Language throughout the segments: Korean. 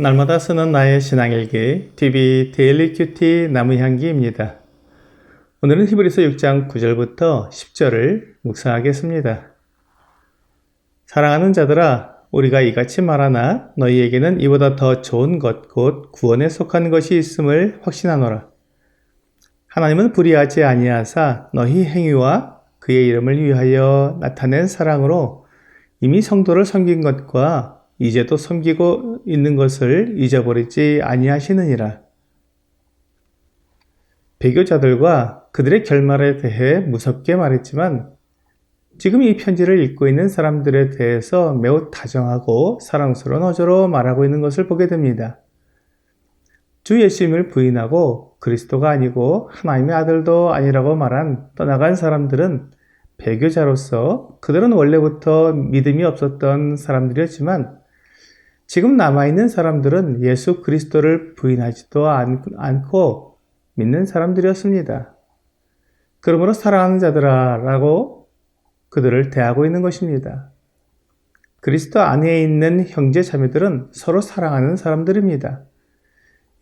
날마다 쓰는 나의 신앙일기 TV 데일리 큐티 나무향기입니다. 오늘은 히브리서 6장 9절부터 10절을 묵상하겠습니다. 사랑하는 자들아 우리가 이같이 말하나 너희에게는 이보다 더 좋은 것 곧 구원에 속한 것이 있음을 확신하노라. 하나님은 불의하지 아니하사 너희 행위와 그의 이름을 위하여 나타낸 사랑으로 이미 성도를 섬긴 것과 이제도 섬기고 있는 것을 잊어버리지 아니하시느니라. 배교자들과 그들의 결말에 대해 무섭게 말했지만 지금 이 편지를 읽고 있는 사람들에 대해서 매우 다정하고 사랑스러운 어조로 말하고 있는 것을 보게 됩니다. 주 예수님을 부인하고 그리스도가 아니고 하나님의 아들도 아니라고 말한 떠나간 사람들은 배교자로서 그들은 원래부터 믿음이 없었던 사람들이었지만 지금 남아있는 사람들은 예수 그리스도를 부인하지도 않고 믿는 사람들이었습니다. 그러므로 사랑하는 자들아 라고 그들을 대하고 있는 것입니다. 그리스도 안에 있는 형제 자매들은 서로 사랑하는 사람들입니다.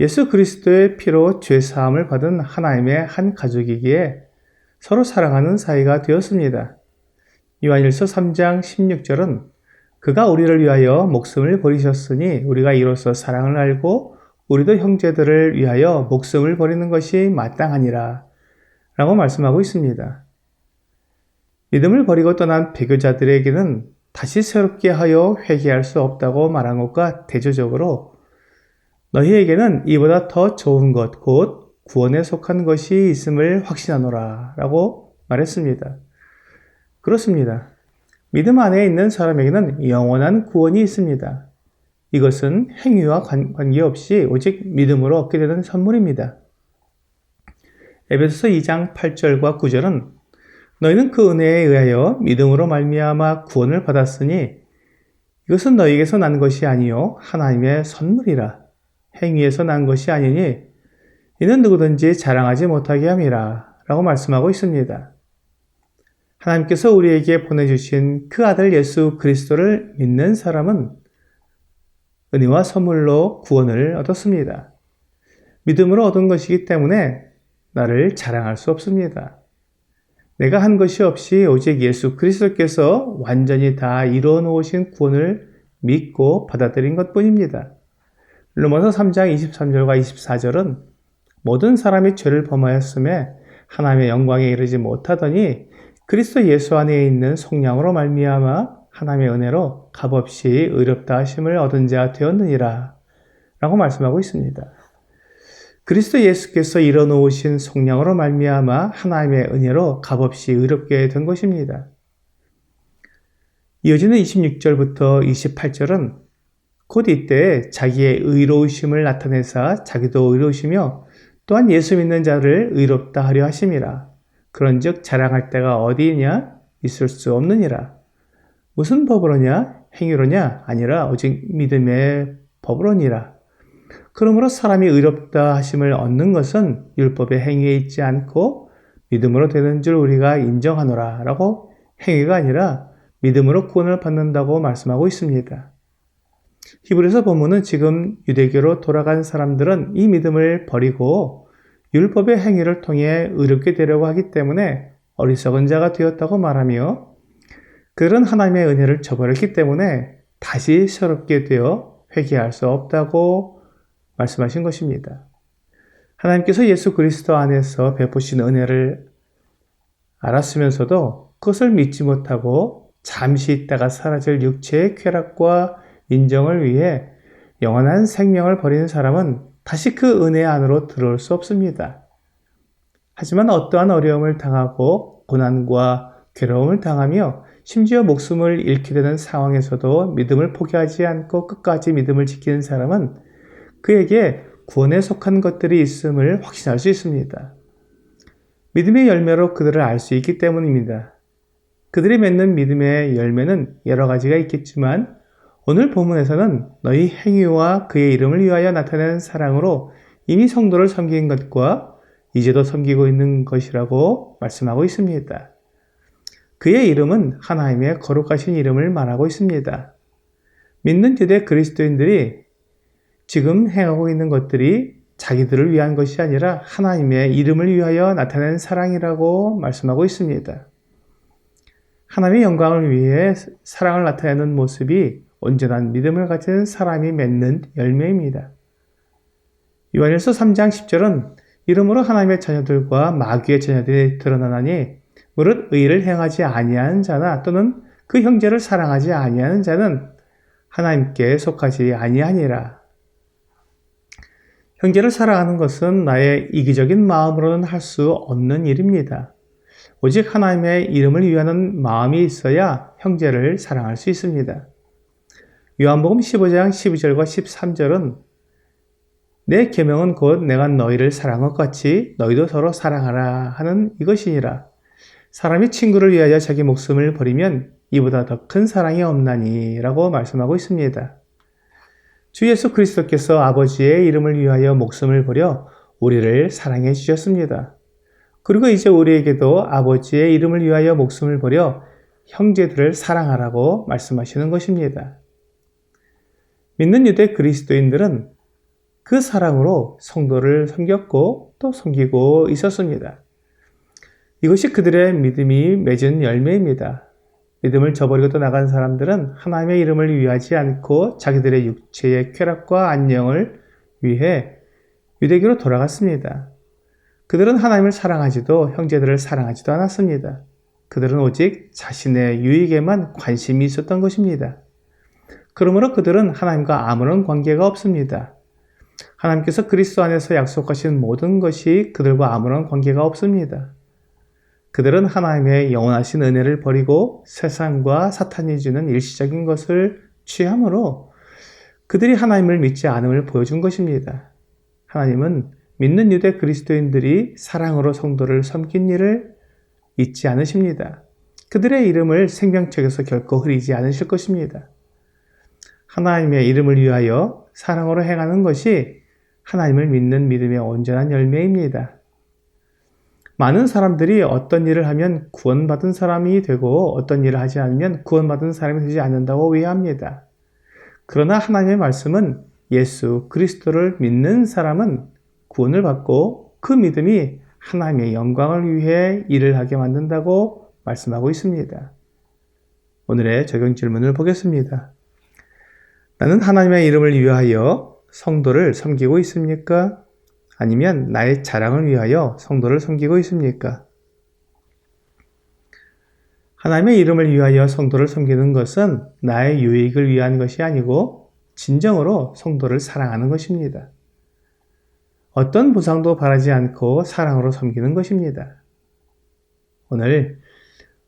예수 그리스도의 피로 죄 사함을 받은 하나님의 한 가족이기에 서로 사랑하는 사이가 되었습니다. 요한일서 3장 16절은 그가 우리를 위하여 목숨을 버리셨으니 우리가 이로써 사랑을 알고 우리도 형제들을 위하여 목숨을 버리는 것이 마땅하니라. 라고 말씀하고 있습니다. 믿음을 버리고 떠난 배교자들에게는 다시 새롭게 하여 회개할 수 없다고 말한 것과 대조적으로 너희에게는 이보다 더 좋은 것, 곧 구원에 속한 것이 있음을 확신하노라. 라고 말했습니다. 그렇습니다. 믿음 안에 있는 사람에게는 영원한 구원이 있습니다. 이것은 행위와 관계없이 오직 믿음으로 얻게 되는 선물입니다. 에베소서 2장 8절과 9절은 너희는 그 은혜에 의하여 믿음으로 말미암아 구원을 받았으니 이것은 너희에게서 난 것이 아니요 하나님의 선물이라 행위에서 난 것이 아니니 이는 누구든지 자랑하지 못하게 함이라 라고 말씀하고 있습니다. 하나님께서 우리에게 보내주신 그 아들 예수 그리스도를 믿는 사람은 은혜와 선물로 구원을 얻었습니다. 믿음으로 얻은 것이기 때문에 나를 자랑할 수 없습니다. 내가 한 것이 없이 오직 예수 그리스도께서 완전히 다 이루어 놓으신 구원을 믿고 받아들인 것 뿐입니다. 로마서 3장 23절과 24절은 모든 사람이 죄를 범하였음에 하나님의 영광에 이르지 못하더니 그리스도 예수 안에 있는 속량으로 말미암아 하나님의 은혜로 값없이 의롭다 하심을 얻은 자 되었느니라 라고 말씀하고 있습니다. 그리스도 예수께서 이뤄놓으신 속량으로 말미암아 하나님의 은혜로 값없이 의롭게 된 것입니다. 이어지는 26절부터 28절은 곧 이때 자기의 의로우심을 나타내사 자기도 의로우시며 또한 예수 믿는 자를 의롭다 하려 하심이라. 그런즉 자랑할 때가 어디냐 있을 수 없느니라. 무슨 법으로냐 행위로냐 아니라 오직 믿음의 법으로니라. 그러므로 사람이 의롭다 하심을 얻는 것은 율법의 행위에 있지 않고 믿음으로 되는 줄 우리가 인정하노라 라고 행위가 아니라 믿음으로 구원을 받는다고 말씀하고 있습니다. 히브리서 본문은 지금 유대교로 돌아간 사람들은 이 믿음을 버리고 율법의 행위를 통해 의롭게 되려고 하기 때문에 어리석은 자가 되었다고 말하며 그들은 하나님의 은혜를 저버렸기 때문에 다시 새롭게 되어 회개할 수 없다고 말씀하신 것입니다. 하나님께서 예수 그리스도 안에서 베푸신 은혜를 알았으면서도 그것을 믿지 못하고 잠시 있다가 사라질 육체의 쾌락과 인정을 위해 영원한 생명을 버리는 사람은 다시 그 은혜 안으로 들어올 수 없습니다. 하지만 어떠한 어려움을 당하고 고난과 괴로움을 당하며 심지어 목숨을 잃게 되는 상황에서도 믿음을 포기하지 않고 끝까지 믿음을 지키는 사람은 그에게 구원에 속한 것들이 있음을 확신할 수 있습니다. 믿음의 열매로 그들을 알 수 있기 때문입니다. 그들이 맺는 믿음의 열매는 여러 가지가 있겠지만 오늘 본문에서는 너희 행위와 그의 이름을 위하여 나타낸 사랑으로 이미 성도를 섬긴 것과 이제도 섬기고 있는 것이라고 말씀하고 있습니다. 그의 이름은 하나님의 거룩하신 이름을 말하고 있습니다. 믿는 유대 그리스도인들이 지금 행하고 있는 것들이 자기들을 위한 것이 아니라 하나님의 이름을 위하여 나타낸 사랑이라고 말씀하고 있습니다. 하나님의 영광을 위해 사랑을 나타내는 모습이 온전한 믿음을 가진 사람이 맺는 열매입니다. 요한일서 3장 10절은 이름으로 하나님의 자녀들과 마귀의 자녀들이 드러나나니 무릇 의를 행하지 아니하는 자나 또는 그 형제를 사랑하지 아니하는 자는 하나님께 속하지 아니하니라. 형제를 사랑하는 것은 나의 이기적인 마음으로는 할 수 없는 일입니다. 오직 하나님의 이름을 위하는 마음이 있어야 형제를 사랑할 수 있습니다. 요한복음 15장 12절과 13절은 내 계명은 곧 내가 너희를 사랑한 것 같이 너희도 서로 사랑하라 하는 이것이니라. 사람이 친구를 위하여 자기 목숨을 버리면 이보다 더 큰 사랑이 없나니 라고 말씀하고 있습니다. 주 예수 그리스도께서 아버지의 이름을 위하여 목숨을 버려 우리를 사랑해 주셨습니다. 그리고 이제 우리에게도 아버지의 이름을 위하여 목숨을 버려 형제들을 사랑하라고 말씀하시는 것입니다. 믿는 유대 그리스도인들은 그 사랑으로 성도를 섬겼고 또 섬기고 있었습니다. 이것이 그들의 믿음이 맺은 열매입니다. 믿음을 저버리고 떠나간 사람들은 하나님의 이름을 위하지 않고 자기들의 육체의 쾌락과 안녕을 위해 유대교로 돌아갔습니다. 그들은 하나님을 사랑하지도 형제들을 사랑하지도 않았습니다. 그들은 오직 자신의 유익에만 관심이 있었던 것입니다. 그러므로 그들은 하나님과 아무런 관계가 없습니다. 하나님께서 그리스도 안에서 약속하신 모든 것이 그들과 아무런 관계가 없습니다. 그들은 하나님의 영원하신 은혜를 버리고 세상과 사탄이 주는 일시적인 것을 취함으로 그들이 하나님을 믿지 않음을 보여준 것입니다. 하나님은 믿는 유대 그리스도인들이 사랑으로 성도를 섬긴 일을 잊지 않으십니다. 그들의 이름을 생명책에서 결코 흐리지 않으실 것입니다. 하나님의 이름을 위하여 사랑으로 행하는 것이 하나님을 믿는 믿음의 온전한 열매입니다. 많은 사람들이 어떤 일을 하면 구원받은 사람이 되고 어떤 일을 하지 않으면 구원받은 사람이 되지 않는다고 위합니다. 그러나 하나님의 말씀은 예수 그리스도를 믿는 사람은 구원을 받고 그 믿음이 하나님의 영광을 위해 일을 하게 만든다고 말씀하고 있습니다. 오늘의 적용 질문을 보겠습니다. 나는 하나님의 이름을 위하여 성도를 섬기고 있습니까? 아니면 나의 자랑을 위하여 성도를 섬기고 있습니까? 하나님의 이름을 위하여 성도를 섬기는 것은 나의 유익을 위한 것이 아니고 진정으로 성도를 사랑하는 것입니다. 어떤 보상도 바라지 않고 사랑으로 섬기는 것입니다. 오늘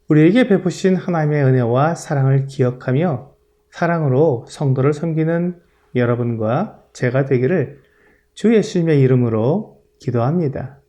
우리에게 베푸신 하나님의 은혜와 사랑을 기억하며 사랑으로 성도를 섬기는 여러분과 제가 되기를 주 예수님의 이름으로 기도합니다.